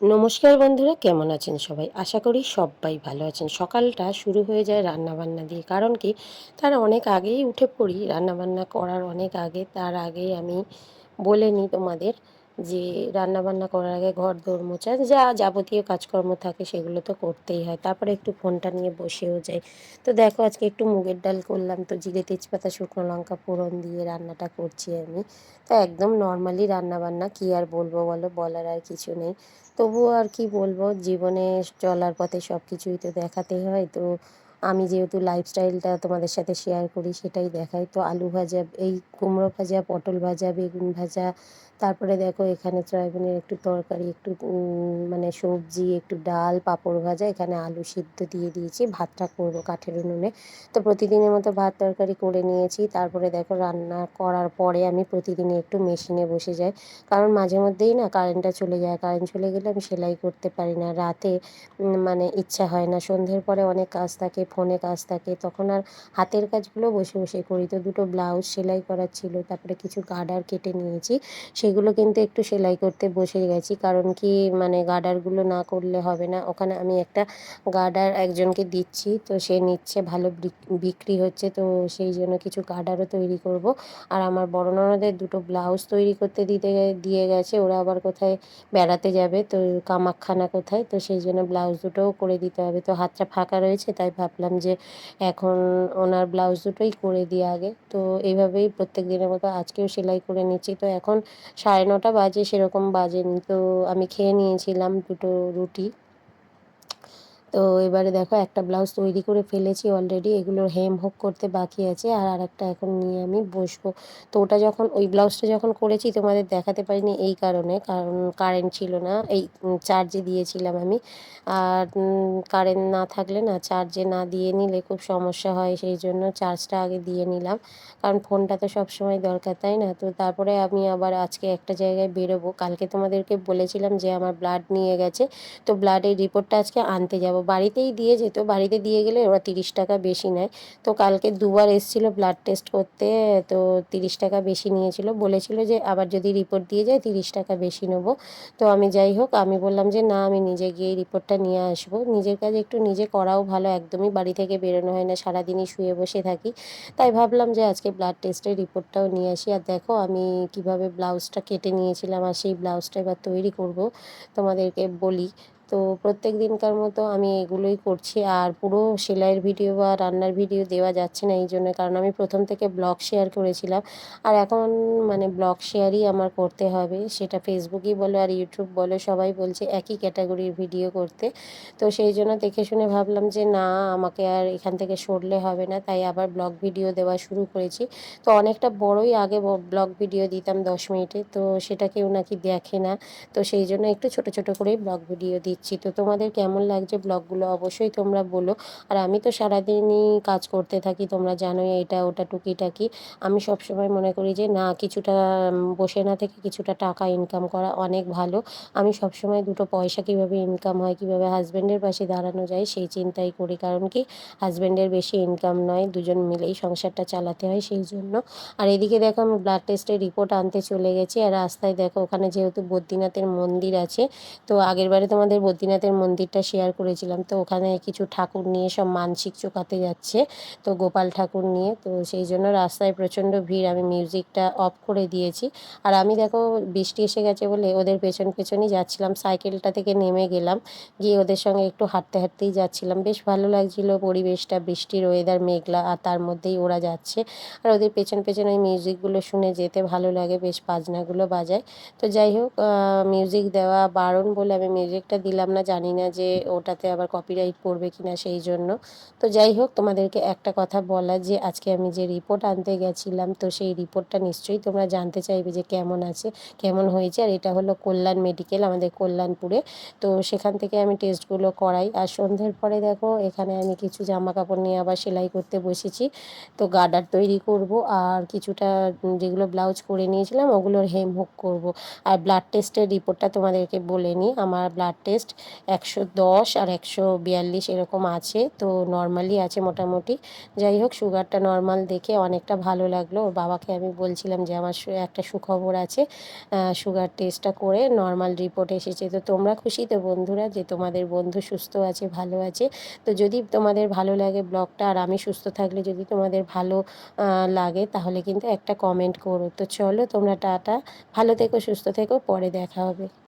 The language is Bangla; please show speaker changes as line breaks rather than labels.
নমস্কার বন্ধুরা, কেমন আছেন সবাই? আশা করি সবাই ভালো আছেন। সকালটা শুরু হয়ে যায় রান্নাবান্না দিয়ে, কারণ কি? তার অনেক আগেই উঠে পড়ি। রান্নাবান্না করার অনেক আগে, তার আগে আমি বলে নিই তোমাদের যে রান্নাবান্না করার আগে ঘর দৌড় মোছা, যা যাবতীয় কাজকর্ম থাকে সেগুলো তো করতেই হয়। তারপরে একটু ফোনটা নিয়ে বসেও যাই। তো দেখো আজকে একটু মুগের ডাল করলাম, তো জিরে তেজপাতা, শুকনো লঙ্কা ফোড়ন দিয়ে রান্নাটা করছি আমি। তো একদম নর্মালি রান্নাবান্না, কী আর বলব বলো, বলার আর কিছু নেই। তবুও আর কি বলব, জীবনে চলার পথে সব কিছুই তো দেখাতে হয়। তো আমি যেহেতু লাইফস্টাইলটা তোমাদের সাথে শেয়ার করি, সেটাই দেখাই। তো আলু ভাজা, এই কুমড়ো ভাজা, পটল ভাজা, বেগুন ভাজা, তারপরে দেখো এখানে সয়াবিনের একটু তরকারি, একটু মানে সবজি, একটু ডাল, পাঁপড় ভাজা, এখানে আলু সিদ্ধ দিয়ে দিয়েছি, ভাতটা করব কাঠের উনুনে। তো প্রতিদিনের মতো ভাত তরকারি করে নিয়েছি, তারপরে দেখো রান্না করার পরে আমি প্রতিদিনে একটু মেশিনে বসে যাই। কারণ মাঝে মধ্যেই না কারেন্টটা চলে যায় কারেন্ট চলে গেলে আমি সেলাই করতে পারি না। রাতে মানে ইচ্ছা হয় না। সন্ধ্যের পরে অনেক কাজ থাকে ফোনে কাজ থাকে, তখন আর হাতের কাজগুলো বসে বসে করি। তো দুটো ব্লাউজ সেলাই করার ছিল, তারপরে কিছু গার্ডার কেটে নিয়েছি। সেগুলো কিন্তু একটু সেলাই করতে বসে গেছি, কারণ কি মানে গার্ডারগুলো না করলে হবে না। ওখানে আমি একটা গার্ডার একজনকে দিচ্ছি, তো সে নিচ্ছে, ভালো বিক্রি হচ্ছে, তো সেই জন্য কিছু গার্ডারও তৈরি করব। আর আমার বড় ননদের দুটো ব্লাউজ তৈরি করতে দিতে দিয়ে গেছে, ওরা আবার কোথায় বেড়াতে যাবে, তো কামাখ্যানা কোথায়, তো সেই জন্য ব্লাউজ দুটোও করে দিতে হবে। তো হাতটা ফাঁকা রয়েছে, তাই ভাবলাম যে এখন ওনার ব্লাউজ দুটোই করে দিই আগে। তো এইভাবেই প্রত্যেক দিনের মতো আজকেও সেলাই করে নিচ্ছি। তো এখন সাড়ে নটা বাজে, সেরকম বাজেনি। তো আমি খেয়ে নিয়েছিলাম দুটো রুটি। তো এবারে দেখো একটা ব্লাউজ তৈরি করে ফেলেছি অলরেডি এগুলোর হেম হোক করতে বাকি আছে আর আরেকটা এখন নিয়ে আমি বসবো। তো ওটা যখন, ওই ব্লাউজটা যখন করেছি তোমাদের দেখাতে পারিনি এই কারণে, কারণ কারেন্ট ছিল না, এই চার্জে দিয়েছিলাম আমি। আর কারেন্ট না থাকলে না চার্জে না দিয়ে নিলে খুব সমস্যা হয়, সেই জন্য চার্জটা আগে দিয়ে নিলাম। কারণ ফোনটা তো সব সময় দরকার, তাই না? তো তারপরে আমি আবার আজকে একটা জায়গায় বেরোবো। কালকে তোমাদেরকে বলেছিলাম যে আমার ব্লাড নিয়ে গেছে, তো ব্লাডের রিপোর্টটা আজকে আনতে যাব বাড়িতেই দিয়ে যেত। বাড়িতে দিয়ে গেলে ওরা তিরিশ টাকা বেশি নেয়। তো কালকে দুবার এসেছিল ব্লাড টেস্ট করতে, তো তিরিশ টাকা বেশি নিয়েছিল। বলেছিল যে আবার যদি রিপোর্ট দিয়ে যায়, তিরিশ টাকা বেশি নেব। তো আমি যাই হোক, আমি বললাম যে না, আমি নিজে গিয়ে রিপোর্টটা নিয়ে আসব। নিজের কাজ একটু নিজে করাও ভালো, একদমই বাড়ি থেকে বেরোনো হয় না, সারাদিনই শুয়ে বসে থাকি। তাই ভাবলাম যে আজকে ব্লাড টেস্টের রিপোর্টটাও নিয়ে আসি। আর দেখো, আমি কীভাবে ব্লাউজটা কেটে নিয়েছিলাম, আর সেই ব্লাউজটা এবার তৈরি করব, তোমাদেরকে বলি। তো প্রত্যেক দিনকার মতো আমি এগুলোই করছি। আর পুরো সেলাইয়ের ভিডিও বা রান্নার ভিডিও দেওয়া যাচ্ছে না এই জন্য কারণ আমি প্রথম থেকে ব্লগ শেয়ার করেছিলাম। আর এখন মানে ব্লগ শেয়ারই আমার করতে হবে, সেটা ফেসবুকই বলো আর ইউটিউব বলো, সবাই বলছে একই ক্যাটাগরির ভিডিও করতে। তো সেই জন্য দেখে শুনে ভাবলাম যে না, আমাকে আর এখান থেকে সরলে হবে না, তাই আবার ব্লগ ভিডিও দেওয়া শুরু করেছি। তো অনেকটা বড়ই আগে ব্লগ ভিডিও দিতাম দশ মিনিটে, তো সেটা কেউ নাকি দেখে না। তো সেই জন্য একটু ছোট ছোট করেই ব্লগ ভিডিও দিচ্ছি। দিচ্ছি। তো তোমাদের কেমন লাগছে ব্লগগুলো অবশ্যই তোমরা বলো। আর আমি তো সারাদিনই কাজ করতে থাকি, তোমরা জানোই এটা, ওটা, টুকিটাকি। আমি সবসময় মনে করি যে, না, কিছুটা বসে না থেকে কিছুটা টাকা ইনকাম করা অনেক ভালো। আমি সবসময় দুটো পয়সা কীভাবে ইনকাম হয়, কীভাবে হাজব্যান্ডের পাশে দাঁড়ানো যায়, সেই চিন্তাই করি। কারণ কি হাজব্যান্ডের বেশি ইনকাম নয়, দুজন মিলেই সংসারটা চালাতে হয় সেই জন্য। আর এদিকে দেখো, আমি ব্লাড টেস্টের রিপোর্ট আনতে চলে গেছি। আর রাস্তায় দেখো, ওখানে যেহেতু বদ্রীনাথের মন্দির আছে, তো আগের বারে তোমাদের বদ্রীনাথের মন্দিরটা শেয়ার করেছিলাম। তো ওখানে কিছু ঠাকুর নিয়ে সব মানসিক চোকাতে যাচ্ছে। তো গোপাল ঠাকুর নিয়ে। তো সেই জন্য রাস্তায় প্রচণ্ড ভিড়। আমি মিউজিকটা অফ করে দিয়েছি। আর আমি দেখো, বৃষ্টি এসে গেছে বলে ওদের পেছন পেছনই যাচ্ছিলাম। সাইকেলটা থেকে নেমে গেলাম। গিয়ে ওদের সঙ্গে একটু হাঁটতে হাঁটতেই যাচ্ছিলাম। বেশ ভালো লাগছিল পরিবেশটা, বৃষ্টির ওয়েদার মেঘলা, আর তার মধ্যেই ওরা যাচ্ছে। আর ওদের পেছন পেছন ওই মিউজিকগুলো শুনে যেতে ভালো লাগে। বেশ বাজনাগুলো বাজায়। তো যাই হোক মিউজিক দেওয়া বারণ বলে আমি মিউজিকটা দিলাম না, জানি না যে ওটাতে আবার কপিরাইট পড়বে কি না সেই জন্য। তো যাই হোক, তোমাদেরকে একটা কথা বলা যে, আজকে আমি যে রিপোর্ট আনতে গেছিলাম, তো সেই রিপোর্টটা নিশ্চয়ই তোমরা জানতে চাইবে যে কেমন আছে, কেমন হয়েছে। আর এটা হলো কল্যাণ মেডিকেল আমাদের কল্যাণপুরে। তো সেখান থেকে আমি টেস্টগুলো করাই। আর সন্ধ্যের পরে দেখো, এখানে আমি কিছু জামা কাপড় নিয়ে আবার সেলাই করতে বসেছি। তো গার্ডার তৈরি করব, আর কিছুটা যেগুলো ব্লাউজ করে নিয়েছিলাম, ওগুলোর হেম হুক করব। আর ব্লাড টেস্টের রিপোর্টটা তোমাদেরকে বলে নিই। আমার ব্লাড টেস্ট টেস্ট একশো দশ আর একশো বিয়াল্লিশ এরকম আছে। তো নর্মালি আছে মোটামুটি। যাই হোক সুগারটা নর্মাল দেখে অনেকটা ভালো লাগল। ওর বাবাকে আমি বলছিলাম যে, আমার একটা সুখবর আছে সুগার টেস্টটা করে নর্মাল রিপোর্ট এসেছে। তো তোমরা খুশি তো বন্ধুরা যে, তোমাদের বন্ধু সুস্থ আছে, ভালো আছে। তো যদি তোমাদের ভালো লাগে ব্লগটা, আর আমি সুস্থ থাকলে যদি তোমাদের ভালো লাগে, তাহলে কিন্তু একটা কমেন্ট করো। তো চলো, তোমরা টাটা। ভালো থেকো, সুস্থ থেকো, পরে দেখা হবে।